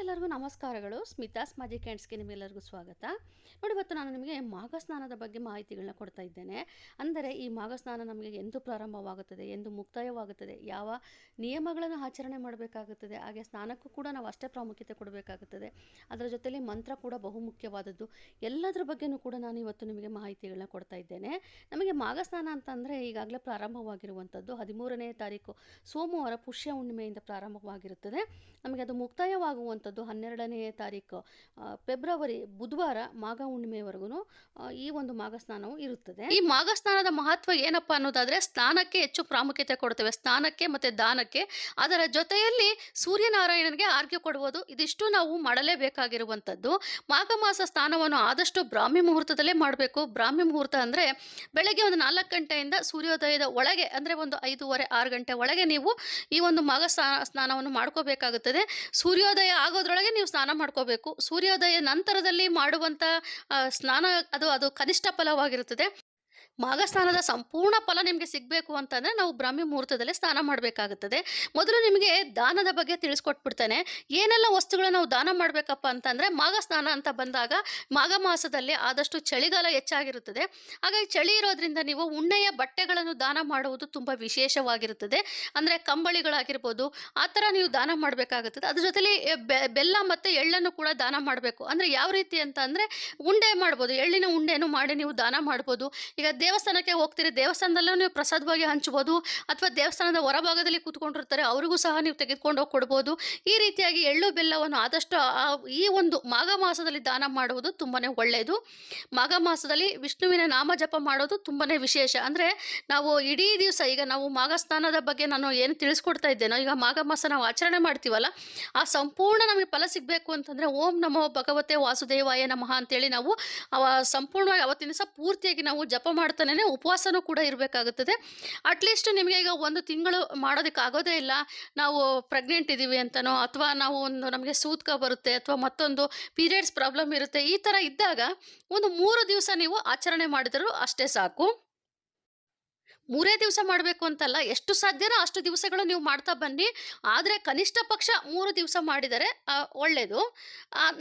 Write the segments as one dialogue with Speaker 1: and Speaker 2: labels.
Speaker 1: ಎಲ್ಲರಿಗೂ ನಮಸ್ಕಾರಗಳು. ಸ್ಮಿತಾಸ್ ಮ್ಯಾಜಿಕ್ ಹ್ಯಾಂಡ್ಸ್ಗೆ ನಿಮ್ಮೆಲ್ಲರಿಗೂ ಸ್ವಾಗತ. ನೋಡಿ, ಇವತ್ತು ನಾನು ನಿಮಗೆ ಮಾಘ ಸ್ನಾನದ ಬಗ್ಗೆ ಮಾಹಿತಿಗಳನ್ನ ಕೊಡ್ತಾ ಇದ್ದೇನೆ. ಅಂದರೆ, ಈ ಮಾಘ ಸ್ನಾನ ನಮಗೆ ಎಂದು ಪ್ರಾರಂಭವಾಗುತ್ತದೆ, ಎಂದು ಮುಕ್ತಾಯವಾಗುತ್ತದೆ, ಯಾವ ನಿಯಮಗಳನ್ನು ಆಚರಣೆ ಮಾಡಬೇಕಾಗುತ್ತದೆ, ಹಾಗೆ ಸ್ನಾನಕ್ಕೂ ಕೂಡ ನಾವು ಅಷ್ಟೇ ಪ್ರಾಮುಖ್ಯತೆ ಕೊಡಬೇಕಾಗುತ್ತದೆ. ಅದರ ಜೊತೆಯಲ್ಲಿ ಮಂತ್ರ ಕೂಡ ಬಹುಮುಖ್ಯವಾದದ್ದು ಎಲ್ಲದರ ಬಗ್ಗೆಯೂ ಕೂಡ ನಾನು ಇವತ್ತು ನಿಮಗೆ ಮಾಹಿತಿಗಳನ್ನ ಕೊಡ್ತಾ ಇದ್ದೇನೆ. ನಮಗೆ ಮಾಘ ಸ್ನಾನ ಅಂತಂದರೆ ಈಗಾಗಲೇ ಪ್ರಾರಂಭವಾಗಿರುವಂಥದ್ದು ಹದಿಮೂರನೇ ತಾರೀಕು ಸೋಮವಾರ ಪುಷ್ಯ ಹುಣ್ಣಿಮೆಯಿಂದ ಪ್ರಾರಂಭವಾಗಿರುತ್ತದೆ. ನಮಗೆ ಅದು ಮುಕ್ತಾಯವಾಗುವಂಥದ್ದು ಹನ್ನೆರಡನೇ ತಾರೀಕು. ಫೆಬ್ರವರಿ, ಬುಧವಾರ ಮಾಘ ಹುಣ್ಣಿಮೆವರೆಗೂ ಈ ಒಂದು ಮಾಘ ಸ್ನಾನವು ಇರುತ್ತದೆ. ಈ ಮಾಘ ಸ್ನಾನದ ಮಹತ್ವ ಏನಪ್ಪಾ ಅನ್ನೋದಾದ್ರೆ, ಸ್ನಾನಕ್ಕೆ ಹೆಚ್ಚು ಪ್ರಾಮುಖ್ಯತೆ ಕೊಡ್ತೇವೆ ಸ್ನಾನಕ್ಕೆ ಮತ್ತೆ ದಾನಕ್ಕೆ. ಅದರ ಜೊತೆಯಲ್ಲಿ ಸೂರ್ಯನಾರಾಯಣನಿಗೆ ಆರ್ಘ್ಯ ಕೊಡುವುದು, ಇದಿಷ್ಟು ನಾವು ಮಾಡಲೇಬೇಕಾಗಿರುವಂಥದ್ದು ಮಾಘ ಮಾಸ ಸ್ನಾನವನ್ನು ಆದಷ್ಟು ಬ್ರಾಹ್ಮಿ ಮುಹೂರ್ತದಲ್ಲೇ ಮಾಡಬೇಕು. ಬ್ರಾಹ್ಮಿ ಮುಹೂರ್ತ ಅಂದರೆ, ಬೆಳಗ್ಗೆ ಒಂದು ನಾಲ್ಕು ಗಂಟೆಯಿಂದ ಸೂರ್ಯೋದಯದ ಒಳಗೆ, ಅಂದರೆ ಒಂದು ಐದೂವರೆ, ಆರು ಗಂಟೆ ಒಳಗೆ ನೀವು ಈ ಒಂದು ಮಾಘ ಸ್ನಾನ, ಸ್ನಾನವನ್ನು ಮಾಡ್ಕೋಬೇಕಾಗುತ್ತದೆ. ಸೂರ್ಯೋದಯ ಆಗೋದ್ರೊಳಗೆ ನೀವು ಸ್ನಾನ ಮಾಡ್ಕೋಬೇಕು. ಸೂರ್ಯೋದಯ ನಂತರದಲ್ಲಿ ಮಾಡುವಂಥ ಸ್ನಾನ ಅದು ಅದು ಕನಿಷ್ಠ ಫಲವಾಗಿರುತ್ತದೆ. ಮಾಘ ಸ್ನಾನದ ಸಂಪೂರ್ಣ ಫಲ ನಿಮಗೆ ಸಿಗಬೇಕು ಅಂತಂದರೆ ನಾವು ಬ್ರಾಹ್ಮಿ ಮುಹೂರ್ತದಲ್ಲಿ ಸ್ನಾನ ಮಾಡಬೇಕಾಗುತ್ತದೆ. ಮೊದಲು ನಿಮಗೆ ದಾನದ ಬಗ್ಗೆ ತಿಳಿಸ್ಕೊಟ್ಬಿಡ್ತೇನೆ. ಏನೆಲ್ಲ ವಸ್ತುಗಳನ್ನ ನಾವು ದಾನ ಮಾಡಬೇಕಪ್ಪ ಅಂತಂದರೆ ಮಾಘ ಸ್ನಾನ ಅಂತ ಬಂದಾಗ ಮಾಘ ಮಾಸದಲ್ಲಿ ಆದಷ್ಟು ಚಳಿಗಾಲ ಹೆಚ್ಚಾಗಿರುತ್ತದೆ. ಹಾಗಾಗಿ ಚಳಿ ಇರೋದ್ರಿಂದ ನೀವು ಉಣ್ಣೆಯ ಬಟ್ಟೆಗಳನ್ನು ದಾನ ಮಾಡುವುದು ತುಂಬ ವಿಶೇಷವಾಗಿರುತ್ತದೆ. ಅಂದರೆ ಕಂಬಳಿಗಳಾಗಿರ್ಬೋದು, ಆ ಥರ ನೀವು ದಾನ ಮಾಡಬೇಕಾಗುತ್ತದೆ. ಅದ್ರ ಜೊತೆಲಿ ಬೆಲ್ಲ ಮತ್ತು ಎಳ್ಳನ್ನು ಕೂಡ ದಾನ ಮಾಡಬೇಕು. ಅಂದರೆ ಯಾವ ರೀತಿ ಅಂತ ಉಂಡೆ ಮಾಡ್ಬೋದು. ಎಳ್ಳಿನ ಉಂಡೆಯನ್ನು ಮಾಡಿ ನೀವು ದಾನ ಮಾಡ್ಬೋದು. ಈಗ ದೇವಸ್ಥಾನಕ್ಕೆ ಹೋಗ್ತೀರಿ, ದೇವಸ್ಥಾನದಲ್ಲೂ ನೀವು ಪ್ರಸಾದವಾಗಿ ಹಂಚ್ಬೋದು ಅಥವಾ ದೇವಸ್ಥಾನದ ಹೊರಭಾಗದಲ್ಲಿ ಕೂತ್ಕೊಂಡಿರ್ತಾರೆ, ಅವರಿಗೂ ಸಹ ನೀವು ತೆಗೆದುಕೊಂಡು ಹೋಗಿ ಕೊಡ್ಬೋದು. ಈ ರೀತಿಯಾಗಿ ಎಳ್ಳು ಬೆಲ್ಲವನ್ನು ಆದಷ್ಟು ಈ ಒಂದು ಮಾಘ ಮಾಸದಲ್ಲಿ ದಾನ ಮಾಡುವುದು ತುಂಬಾ ಒಳ್ಳೆಯದು ಮಾಘ ಮಾಸದಲ್ಲಿ ವಿಷ್ಣುವಿನ ನಾಮ ಜಪ ಮಾಡೋದು ತುಂಬಾ ವಿಶೇಷ. ಅಂದರೆ ನಾವು ಇಡೀ ದಿವಸ, ಈಗ ನಾವು ಮಾಘ ಸ್ನಾನದ ಬಗ್ಗೆ ನಾನು ಏನು ತಿಳಿಸ್ಕೊಡ್ತಾ ಇದ್ದೇನೋ, ಈಗ ಮಾಘ ಮಾಸ ನಾವು ಆಚರಣೆ ಮಾಡ್ತೀವಲ್ಲ, ಆ ಸಂಪೂರ್ಣ ನಮಗೆ ಫಲ ಸಿಗಬೇಕು ಅಂತಂದರೆ ಓಂ ನಮೋ ಭಗವತೆ ವಾಸುದೇವಾಯ ನಮಃ ಅಂತೇಳಿ ನಾವು ಸಂಪೂರ್ಣವಾಗಿ ಅವತ್ತಿನ ದಿವಸ ಪೂರ್ತಿಯಾಗಿ ನಾವು ಜಪ ಮಾಡ್ತಾನೆ ಉಪವಾಸನೂ ಕೂಡ ಇರಬೇಕಾಗುತ್ತದೆ. ಅಟ್ಲೀಸ್ಟ್ ನಿಮಗೆ ಈಗ ಒಂದು ತಿಂಗಳು ಮಾಡೋದಕ್ಕೆ ಆಗೋದೇ ಇಲ್ಲ. ನಾವು ಪ್ರೆಗ್ನೆಂಟ್ ಇದ್ದೀವಿ ಅಂತನೋ, ಅಥವಾ ನಾವು ಒಂದು ನಮಗೆ ಸೂತ್ಕ ಬರುತ್ತೆ, ಅಥವಾ ಮತ್ತೊಂದು ಪೀರಿಯಡ್ಸ್ ಪ್ರಾಬ್ಲಮ್ ಇರುತ್ತೆ, ಈ ಥರ ಇದ್ದಾಗ ಒಂದು ಮೂರು ದಿವಸ ನೀವು ಆಚರಣೆ ಮಾಡಿದರೂ ಅಷ್ಟೇ ಸಾಕು. ಮೂರೇ ದಿವಸ ಮಾಡಬೇಕು ಅಂತಲ್ಲ, ಎಷ್ಟು ಸಾಧ್ಯನೋ ಅಷ್ಟು ದಿವಸಗಳು ನೀವು ಮಾಡ್ತಾ ಬನ್ನಿ. ಆದರೆ ಕನಿಷ್ಠ ಪಕ್ಷ ಮೂರು ದಿವಸ ಮಾಡಿದರೆ ಒಳ್ಳೆಯದು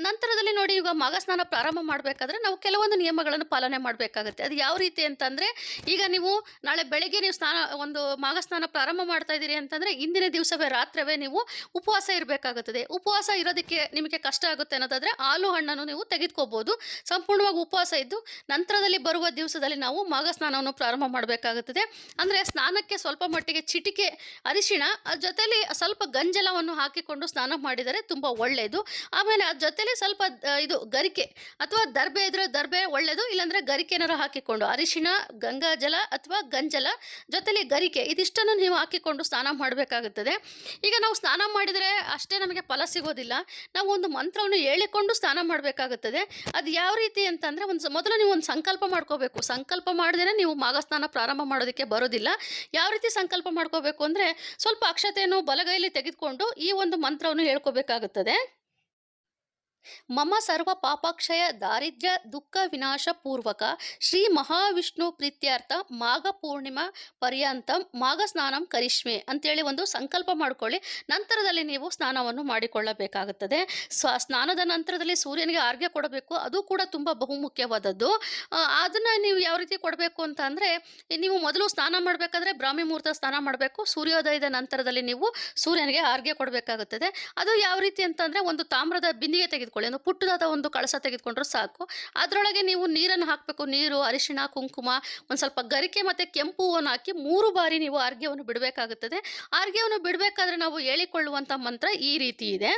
Speaker 1: ನಂತರದಲ್ಲಿ ನೋಡಿ ಈಗ ಮಾಘ ಸ್ನಾನ ಪ್ರಾರಂಭ ಮಾಡಬೇಕಾದ್ರೆ ನಾವು ಕೆಲವೊಂದು ನಿಯಮಗಳನ್ನು ಪಾಲನೆ ಮಾಡಬೇಕಾಗುತ್ತೆ. ಅದು ಯಾವ ರೀತಿ ಅಂತಂದರೆ, ಈಗ ನೀವು ನಾಳೆ ಬೆಳಗ್ಗೆ ನೀವು ಸ್ನಾನ, ಒಂದು ಮಾಘ ಸ್ನಾನ ಪ್ರಾರಂಭ ಮಾಡ್ತಾ ಇದ್ದೀರಿ ಅಂತಂದರೆ, ಇಂದಿನ ದಿವಸವೇ ರಾತ್ರವೇ ನೀವು ಉಪವಾಸ ಇರಬೇಕಾಗುತ್ತದೆ. ಉಪವಾಸ ಇರೋದಕ್ಕೆ ನಿಮಗೆ ಕಷ್ಟ ಆಗುತ್ತೆ ಅನ್ನೋದಾದರೆ, ಹಾಲು ಹಣ್ಣನ್ನು ನೀವು ತೆಗೆದುಕೋಬೋದು. ಸಂಪೂರ್ಣವಾಗಿ ಉಪವಾಸ ಇದ್ದು, ನಂತರದಲ್ಲಿ ಬರುವ ದಿವಸದಲ್ಲಿ ನಾವು ಮಾಗ ಸ್ನಾನವನ್ನು ಪ್ರಾರಂಭ ಮಾಡಬೇಕಾಗುತ್ತದೆ. ಅಂದರೆ ಸ್ನಾನಕ್ಕೆ ಸ್ವಲ್ಪ ಮಟ್ಟಿಗೆ ಚಿಟಿಕೆ ಅರಿಶಿಣ ಅದ್ರ ಜೊತೆಲಿ ಸ್ವಲ್ಪ ಗಂಜಲವನ್ನು ಹಾಕಿಕೊಂಡು ಸ್ನಾನ ಮಾಡಿದರೆ ತುಂಬ ಒಳ್ಳೆಯದು ಆಮೇಲೆ ಅದ್ರ ಜೊತೆಲಿ ಸ್ವಲ್ಪ ಇದು ಗರಿಕೆ ಅಥವಾ ದರ್ಬೆ ಇದ್ರೆ ದರ್ಬೆ ಒಳ್ಳೆಯದು ಇಲ್ಲಾಂದರೆ ಗರಿಕೆನಾರು ಹಾಕಿಕೊಂಡು ಅರಿಶಿಣ, ಗಂಗಾಜಲ ಅಥವಾ ಗಂಜಲ ಜೊತೆಲಿ ಗರಿಕೆ ಇದಿಷ್ಟನ್ನು ನೀವು ಹಾಕಿಕೊಂಡು ಸ್ನಾನ ಮಾಡಬೇಕಾಗುತ್ತದೆ. ಈಗ ನಾವು ಸ್ನಾನ ಮಾಡಿದರೆ ಅಷ್ಟೇ ನಮಗೆ ಫಲ ಸಿಗೋದಿಲ್ಲ. ನಾವು ಒಂದು ಮಂತ್ರವನ್ನು ಹೇಳಿಕೊಂಡು ಸ್ನಾನ ಮಾಡಬೇಕಾಗುತ್ತದೆ. ಅದು ಯಾವ ರೀತಿ ಅಂತಂದರೆ ಒಂದು ಮೊದಲು ನೀವು ಒಂದು ಸಂಕಲ್ಪ ಮಾಡ್ಕೋಬೇಕು. ಸಂಕಲ್ಪ ಮಾಡಿದ್ರೆ ನೀವು ಮಾಘ ಸ್ನಾನ ಪ್ರಾರಂಭ ಮಾಡೋದಕ್ಕೆ ಬರೋದಿಲ್ಲ. ಯಾವ ರೀತಿ ಸಂಕಲ್ಪ ಮಾಡ್ಕೋಬೇಕು ಅಂದರೆ ಸ್ವಲ್ಪ ಅಕ್ಷತೆಯನ್ನು ಬಲಗೈಲಿ ತೆಗೆದುಕೊಂಡು ಈ ಒಂದು ಮಂತ್ರವನ್ನು ಹೇಳ್ಕೋಬೇಕಾಗುತ್ತದೆ. ಮಮ ಸರ್ವ ಪಾಪಕ್ಷಯ ದಾರಿದ್ರ್ಯ ದುಃಖ ವಿನಾಶ ಪೂರ್ವಕ ಶ್ರೀ ಮಹಾವಿಷ್ಣು ಪ್ರೀತ್ಯಾರ್ಥ ಮಾಘ ಪೂರ್ಣಿಮಾ ಪರ್ಯಂತ ಮಾಘ ಸ್ನಾನಂ ಕರಿಷ್ಮೆ ಅಂತೇಳಿ ಒಂದು ಸಂಕಲ್ಪ ಮಾಡಿಕೊಳ್ಳಿ. ನಂತರದಲ್ಲಿ ನೀವು ಸ್ನಾನವನ್ನು ಮಾಡಿಕೊಳ್ಳಬೇಕಾಗುತ್ತದೆ. ಸ್ವ ಸ್ನಾನದ ನಂತರದಲ್ಲಿ ಸೂರ್ಯನಿಗೆ ಆರ್ಘ್ಯ ಕೊಡಬೇಕು. ಅದು ಕೂಡ ತುಂಬ ಬಹುಮುಖ್ಯವಾದದ್ದು. ಅದನ್ನು ನೀವು ಯಾವ ರೀತಿ ಕೊಡಬೇಕು ಅಂತ ಅಂದರೆ, ನೀವು ಮೊದಲು ಸ್ನಾನ ಮಾಡಬೇಕಾದ್ರೆ ಬ್ರಾಹ್ಮಿ ಮುಹೂರ್ತ ಸ್ನಾನ ಮಾಡಬೇಕು. ಸೂರ್ಯೋದಯದ ನಂತರದಲ್ಲಿ ನೀವು ಸೂರ್ಯನಿಗೆ ಆರ್ಘ್ಯ ಕೊಡಬೇಕಾಗುತ್ತದೆ. ಅದು ಯಾವ ರೀತಿ ಅಂತಂದರೆ ಒಂದು ತಾಮ್ರದ ಬಿಂದಿಗೆ ತೆಗೆದುಕೊಳ್ಳಿ ಒಂದು ಪುಟ್ಟದಾದ ಒಂದು ಕಳಸ ತೆಗೆದುಕೊಂಡ್ರೆ ಸಾಕು. ಅದರೊಳಗೆ ನೀವು ನೀರನ್ನು ಹಾಕಬೇಕು. ನೀರು, ಅರಿಶಿಣ, ಕುಂಕುಮ, ಒಂದು ಸ್ವಲ್ಪ ಗರಿಕೆ ಮತ್ತು ಕೆಂಪು ಹೂವನ್ನು ಹಾಕಿ ಮೂರು ಬಾರಿ ನೀವು ಆರ್ಗ್ಯವನ್ನು ಬಿಡಬೇಕಾಗುತ್ತದೆ. ಆರ್ಗ್ಯವನ್ನು ಬಿಡಬೇಕಾದ್ರೆ ನಾವು ಹೇಳಿಕೊಳ್ಳುವಂಥ ಮಂತ್ರ ಈ ರೀತಿ ಇದೆ.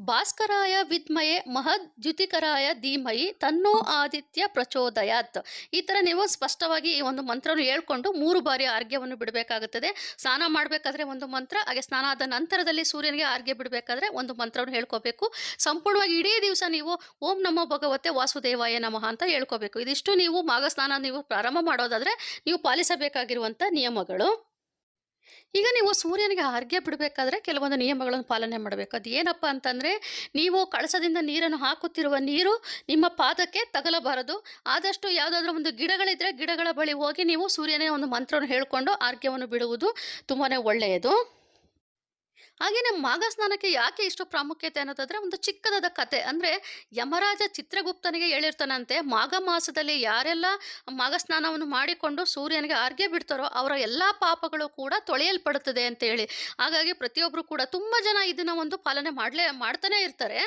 Speaker 1: ಭಾಸ್ಕರಾಯ ವಿದ್ಮಯೇ ಮಹದ್ಯುತಿಕರಾಯ ಧೀಮಯಿ ತನ್ನೋ ಆದಿತ್ಯ ಪ್ರಚೋದಯಾತ್. ಈ ಥರ ನೀವು ಸ್ಪಷ್ಟವಾಗಿ ಈ ಒಂದು ಮಂತ್ರವನ್ನು ಹೇಳ್ಕೊಂಡು ಮೂರು ಬಾರಿ ಆರ್ಘ್ಯವನ್ನು ಬಿಡಬೇಕಾಗುತ್ತದೆ. ಸ್ನಾನ ಮಾಡಬೇಕಾದ್ರೆ ಒಂದು ಮಂತ್ರ, ಹಾಗೆ ಸ್ನಾನ ಆದ ನಂತರದಲ್ಲಿ ಸೂರ್ಯನಿಗೆ ಆರ್ಘ್ಯ ಬಿಡಬೇಕಾದ್ರೆ ಒಂದು ಮಂತ್ರವನ್ನು ಹೇಳ್ಕೋಬೇಕು. ಸಂಪೂರ್ಣವಾಗಿ ಇಡೀ ದಿವಸ ನೀವು ಓಂ ನಮೋ ಭಗವತೆ ವಾಸುದೇವಾಯ ನಮಃ ಅಂತ ಹೇಳ್ಕೋಬೇಕು. ಇದಿಷ್ಟು ನೀವು ಮಾಘ ಸ್ನಾನ ನೀವು ಪ್ರಾರಂಭ ಮಾಡೋದಾದರೆ ನೀವು ಪಾಲಿಸಬೇಕಾಗಿರುವಂಥ ನಿಯಮಗಳು. ಈಗ ನೀವು ಸೂರ್ಯನಿಗೆ ಅರ್ಘ್ಯ ಬಿಡಬೇಕಾದ್ರೆ ಕೆಲವೊಂದು ನಿಯಮಗಳನ್ನು ಪಾಲನೆ ಮಾಡಬೇಕು. ಅದು ಏನಪ್ಪ ಅಂತಂದರೆ, ನೀವು ಕಳಸದಿಂದ ನೀರನ್ನು ಹಾಕುತ್ತಿರುವ ನೀರು ನಿಮ್ಮ ಪಾದಕ್ಕೆ ತಗಲಬಾರದು. ಆದಷ್ಟು ಯಾವುದಾದ್ರೂ ಒಂದು ಗಿಡಗಳಿದ್ದರೆ ಗಿಡಗಳ ಬಳಿ ಹೋಗಿ ನೀವು ಸೂರ್ಯನೇ ಒಂದು ಮಂತ್ರವನ್ನು ಹೇಳಿಕೊಂಡು ಅರ್ಘ್ಯವನ್ನು ಬಿಡುವುದು ತುಂಬಾ ಒಳ್ಳೆಯದು. ಹಾಗೇನೆ ಮಾಘ ಸ್ನಾನಕ್ಕೆ ಯಾಕೆ ಇಷ್ಟು ಪ್ರಾಮುಖ್ಯತೆ ಅನ್ನೋದಾದ್ರೆ ಒಂದು ಚಿಕ್ಕದಾದ ಕತೆ. ಅಂದರೆ ಯಮರಾಜ ಚಿತ್ರಗುಪ್ತನಿಗೆ ಹೇಳಿರ್ತಾನಂತೆ, ಮಾಘ ಮಾಸದಲ್ಲಿ ಯಾರೆಲ್ಲ ಮಾಘ ಸ್ನಾನವನ್ನು ಮಾಡಿಕೊಂಡು ಸೂರ್ಯನಿಗೆ ಅರ್ಗೆ ಬಿಡ್ತಾರೋ ಅವರ ಎಲ್ಲ ಪಾಪಗಳು ಕೂಡ ತೊಳೆಯಲ್ಪಡುತ್ತದೆ ಅಂತ ಹೇಳಿ. ಹಾಗಾಗಿ ಪ್ರತಿಯೊಬ್ಬರು ಕೂಡ ತುಂಬ ಜನ ಇದನ್ನು ಒಂದು ಪಾಲನೆ ಮಾಡಲೇ, ಮಾಡ್ತಾನೆ ಇರ್ತಾರೆ.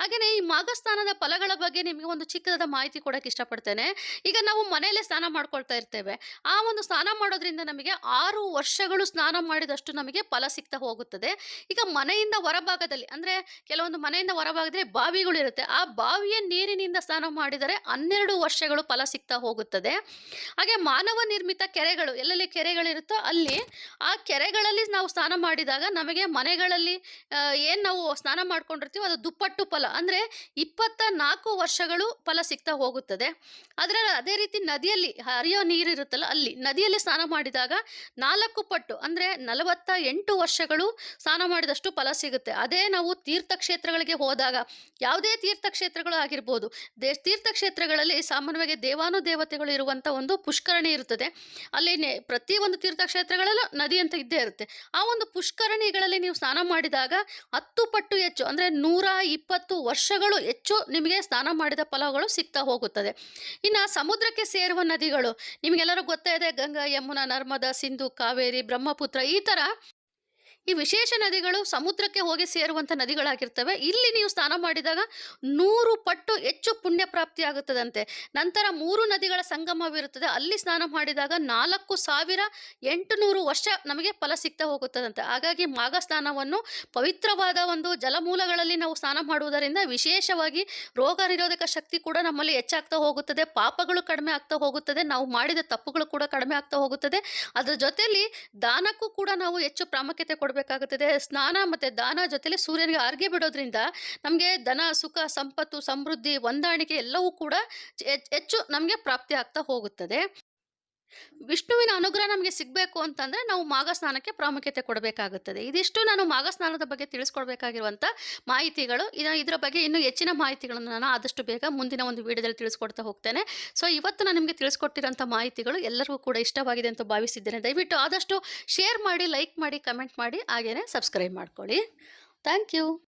Speaker 1: ಹಾಗೆಯೇ ಈ ಮಾಘ ಸ್ನಾನದ ಫಲಗಳ ಬಗ್ಗೆ ನಿಮಗೆ ಒಂದು ಚಿಕ್ಕದಾದ ಮಾಹಿತಿ ಕೊಡೋಕೆ ಇಷ್ಟಪಡ್ತೇನೆ. ಈಗ ನಾವು ಮನೆಯಲ್ಲೇ ಸ್ನಾನ ಮಾಡ್ಕೊಳ್ತಾ ಇರ್ತೇವೆ. ಆ ಒಂದು ಸ್ನಾನ ಮಾಡೋದ್ರಿಂದ ನಮಗೆ ಆರು ವರ್ಷಗಳು ಸ್ನಾನ ಮಾಡಿದಷ್ಟು ನಮಗೆ ಫಲ ಸಿಗ್ತಾ ಹೋಗುತ್ತದೆ. ಈಗ ಮನೆಯಿಂದ ಹೊರಭಾಗದಲ್ಲಿ, ಅಂದ್ರೆ ಕೆಲವೊಂದು ಮನೆಯಿಂದ ಹೊರಭಾಗದಲ್ಲಿ ಬಾವಿಗಳಿರುತ್ತೆ ಆ ಬಾವಿಯ ನೀರಿನಿಂದ ಸ್ನಾನ ಮಾಡಿದರೆ ಹನ್ನೆರಡು ವರ್ಷಗಳು ಫಲ ಸಿಗ್ತಾ ಹೋಗುತ್ತದೆ. ಹಾಗೆ ಮಾನವ ನಿರ್ಮಿತ ಕೆರೆಗಳು, ಎಲ್ಲೆಲ್ಲಿ ಕೆರೆಗಳಿರುತ್ತೋ ಅಲ್ಲಿ ಆ ಕೆರೆಗಳಲ್ಲಿ ನಾವು ಸ್ನಾನ ಮಾಡಿದಾಗ ನಮಗೆ ಮನೆಗಳಲ್ಲಿ ಏನು ನಾವು ಸ್ನಾನ ಮಾಡ್ಕೊಂಡಿರ್ತೀವೋ ಅದು ದುಪ್ಪಟ್ಟು ಫಲ, ಅಂದ್ರೆ ಇಪ್ಪತ್ತ ನಾಲ್ಕು ವರ್ಷಗಳು ಫಲ ಸಿಗ್ತಾ ಹೋಗುತ್ತದೆ. ಅದರ, ಅದೇ ರೀತಿ ನದಿಯಲ್ಲಿ ಹರಿಯೋ ನೀರಿರುತ್ತಲ್ಲ ಅಲ್ಲಿ, ನದಿಯಲ್ಲಿ ಸ್ನಾನ ಮಾಡಿದಾಗ ನಾಲ್ಕು ಪಟ್ಟು, ಅಂದ್ರೆ ನಲವತ್ತ ಎಂಟು ವರ್ಷಗಳು ಸ್ನಾನ ಮಾಡಿದಷ್ಟು ಫಲ ಸಿಗುತ್ತೆ. ಅದೇ ನಾವು ತೀರ್ಥಕ್ಷೇತ್ರಗಳಿಗೆ ಹೋದಾಗ ಯಾವುದೇ ತೀರ್ಥಕ್ಷೇತ್ರಗಳು ಆಗಿರ್ಬೋದು, ದೇ ತೀರ್ಥಕ್ಷೇತ್ರಗಳಲ್ಲಿ ಸಾಮಾನ್ಯವಾಗಿ ದೇವಾನು ದೇವತೆಗಳು ಇರುವಂಥ ಒಂದು ಪುಷ್ಕರಣಿ ಇರುತ್ತದೆ. ಅಲ್ಲಿ ಪ್ರತಿ ಒಂದು ತೀರ್ಥಕ್ಷೇತ್ರಗಳಲ್ಲೂ ನದಿ ಅಂತ ಇದ್ದೇ ಇರುತ್ತೆ. ಆ ಒಂದು ಪುಷ್ಕರಣಿಗಳಲ್ಲಿ ನೀವು ಸ್ನಾನ ಮಾಡಿದಾಗ ಹತ್ತು ಪಟ್ಟು ಹೆಚ್ಚು, ಅಂದರೆ ನೂರ ಇಪ್ಪತ್ತು ವರ್ಷಗಳು ಹೆಚ್ಚು ನಿಮಗೆ ಸ್ನಾನ ಮಾಡಿದ ಫಲಗಳು ಸಿಗ್ತಾ ಹೋಗುತ್ತದೆ. ಇನ್ನು ಸಮುದ್ರಕ್ಕೆ ಸೇರುವ ನದಿಗಳು ನಿಮಗೆಲ್ಲರೂ ಗೊತ್ತೇ ಇದೆ, ಗಂಗಾ, ಯಮುನಾ, ನರ್ಮದಾ, ಸಿಂಧು, ಕಾವೇರಿ, ಬ್ರಹ್ಮಪುತ್ರ ಈ ಥರ ಈ ವಿಶೇಷ ನದಿಗಳು ಸಮುದ್ರಕ್ಕೆ ಹೋಗಿ ಸೇರುವಂಥ ನದಿಗಳಾಗಿರ್ತವೆ. ಇಲ್ಲಿ ನೀವು ಸ್ನಾನ ಮಾಡಿದಾಗ ನೂರು ಪಟ್ಟು ಪುಣ್ಯ ಪ್ರಾಪ್ತಿ ಆಗುತ್ತದಂತೆ ನಂತರ ಮೂರು ನದಿಗಳ ಸಂಗಮವಿರುತ್ತದೆ. ಅಲ್ಲಿ ಸ್ನಾನ ಮಾಡಿದಾಗ ನಾಲ್ಕು ಸಾವಿರ ಎಂಟುನೂರು ವರ್ಷ ನಮಗೆ ಫಲ ಸಿಗ್ತಾ ಹೋಗುತ್ತದಂತೆ. ಹಾಗಾಗಿ ಮಾಘ ಸ್ನಾನವನ್ನು ಪವಿತ್ರವಾದ ಒಂದು ಜಲಮೂಲಗಳಲ್ಲಿ ನಾವು ಸ್ನಾನ ಮಾಡುವುದರಿಂದ ವಿಶೇಷವಾಗಿ ರೋಗ ನಿರೋಧಕ ಶಕ್ತಿ ಕೂಡ ನಮ್ಮಲ್ಲಿ ಹೆಚ್ಚಾಗ್ತಾ ಹೋಗುತ್ತದೆ. ಪಾಪಗಳು ಕಡಿಮೆ ಆಗ್ತಾ ಹೋಗುತ್ತದೆ. ನಾವು ಮಾಡಿದ ತಪ್ಪುಗಳು ಕೂಡ ಕಡಿಮೆ ಆಗ್ತಾ ಹೋಗುತ್ತದೆ. ಅದರ ಜೊತೆಯಲ್ಲಿ ದಾನಕ್ಕೂ ಕೂಡ ನಾವು ಹೆಚ್ಚು ಪ್ರಾಮುಖ್ಯತೆ ಕೊಡಬೇಕಾಗುತ್ತದೆ. ಸ್ನಾನ ಮತ್ತು ದಾನ ಜೊತೆಯಲ್ಲಿ ಸೂರ್ಯನಿಗೆ ಅರ್ಗೆ ಬಿಡೋದ್ರಿಂದ ನಮಗೆ ಧನ, ಸುಖ, ಸಂಪತ್ತು, ಸಮೃದ್ಧಿ, ಹೊಂದಾಣಿಕೆ ಎಲ್ಲವೂ ಕೂಡ ಹೆಚ್ಚು ನಮಗೆ ಪ್ರಾಪ್ತಿ ಆಗ್ತಾ ಹೋಗುತ್ತದೆ. ವಿಷ್ಣುವಿನ ಅನುಗ್ರಹ ನಮಗೆ ಸಿಗಬೇಕು ಅಂತಂದರೆ ನಾವು ಮಾಘ ಸ್ನಾನಕ್ಕೆ ಪ್ರಾಮುಖ್ಯತೆ ಕೊಡಬೇಕಾಗುತ್ತದೆ. ಇದಿಷ್ಟು ನಾನು ಮಾಘ ಸ್ನಾನದ ಬಗ್ಗೆ ತಿಳಿಸ್ಕೊಡ್ಬೇಕಾಗಿರುವಂಥ ಮಾಹಿತಿಗಳು. ಇದು ಇದರ ಬಗ್ಗೆ ಇನ್ನೂ ಹೆಚ್ಚಿನ ಮಾಹಿತಿಗಳನ್ನು ನಾನು ಆದಷ್ಟು ಬೇಗ ಮುಂದಿನ ಒಂದು ವಿಡಿಯೋದಲ್ಲಿ ತಿಳಿಸ್ಕೊಡ್ತಾ ಹೋಗ್ತೇನೆ. ಸೊ, ಇವತ್ತು ನಾನು ನಿಮಗೆ ತಿಳಿಸ್ಕೊಟ್ಟಿರೋಂಥ ಮಾಹಿತಿಗಳು ಎಲ್ಲರಿಗೂ ಕೂಡ ಇಷ್ಟವಾಗಿದೆ ಅಂತ ಭಾವಿಸಿದ್ದೇನೆ. ದಯವಿಟ್ಟು ಆದಷ್ಟು ಶೇರ್ ಮಾಡಿ, ಲೈಕ್ ಮಾಡಿ, ಕಮೆಂಟ್ ಮಾಡಿ ಹಾಗೆಯೇ ಸಬ್ಸ್ಕ್ರೈಬ್ ಮಾಡ್ಕೊಳ್ಳಿ. Thank you.